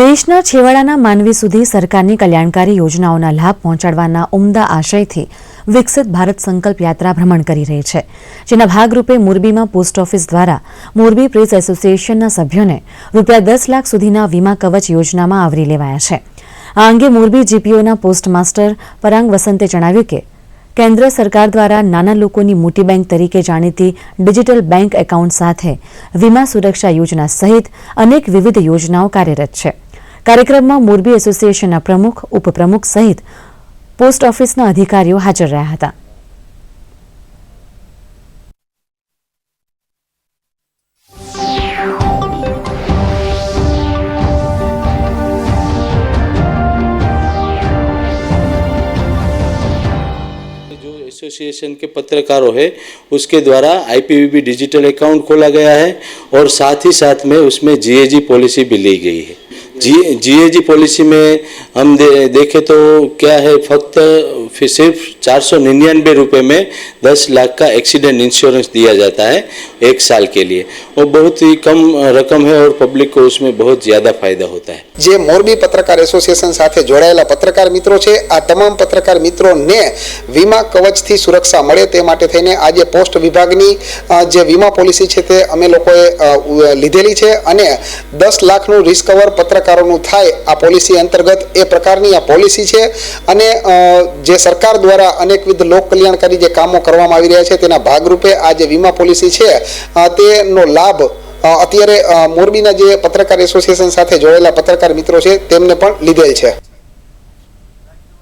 દેશના છેવાડાના માનવી સુધી સરકારની કલ્યાણકારી યોજનાઓના લાભ પહોંચાડવાના ઉમદા આશયથી વિકસિત ભારત સંકલ્પ યાત્રા ભ્રમણ કરી રહી છે. જેના ભાગરૂપે મોરબીમાં પોસ્ટ ઓફિસ દ્વારા મોરબી પ્રેસ એસોસિએશનના સભ્યોને રૂપિયા દસ લાખ સુધીના વીમા કવચ યોજનામાં આવરી લેવાયા છે. આ અંગે મોરબી જીપીઓના પોસ્ટમાસ્ટર પરાંગ વસંતે જણાવ્યું કે કેન્દ્ર સરકાર દ્વારા નાના લોકોની મોટી બેંક તરીકે જાણીતી ડિજિટલ બેંક એકાઉન્ટ સાથે વીમા સુરક્ષા યોજના સહિત અનેક વિવિધ યોજનાઓ કાર્યરત છે. કાર્યક્રમમાં મોરબી એસોસિએશનના પ્રમુખ, ઉપપ્રમુખ સહિત પોસ્ટ ઓફિસના અધિકારીઓ હાજર રહ્યા હતા. एसोसिएशन के पत्रकारों है उसके द्वारा आईपीवीबी डिजिटल अकाउंट खोला गया है और साथ ही साथ में उसमें जीएजी पॉलिसी भी ली गई है जी जीएजी पॉलिसी में हम दे, देखें तो क्या है फक्त फिर सिर्फ चार सौ निन्यानवे रुपये में दस लाख का एक्सीडेंट इंश्योरेंस दिया जाता है एक साल के लिए वो बहुत ही कम रकम है और पब्लिक को उसमें बहुत ज़्यादा फायदा होता है જે મોરબી પત્રકાર એસોસિએશન સાથે જોડાયેલા પત્રકાર મિત્રો છે આ તમામ પત્રકાર મિત્રોને વીમા કવચથી સુરક્ષા મળે તે માટે થઈને આજે પોસ્ટ વિભાગની અ, જે વીમા પોલિસી છે તે અમે લોકોએ અ, ઉ- લીધેલી છે અને દસ લાખનું રિસ્ક કવર પત્રકારોનું થાય આ પોલિસી અંતર્ગત એ પ્રકારની આ પોલિસી છે અને જે સરકાર દ્વારા અનેકવિધ લોક કલ્યાણકારી જે કામો કરવામાં આવી રહ્યા છે તેના ભાગરૂપે આ જે વીમા પોલિસી છે તેનો લાભ અત્યારે મોરબીના જે પત્રકાર એસોસિએશન સાથે જોડાયેલા પત્રકાર મિત્રો છે તેમને પણ લીધેલ છે.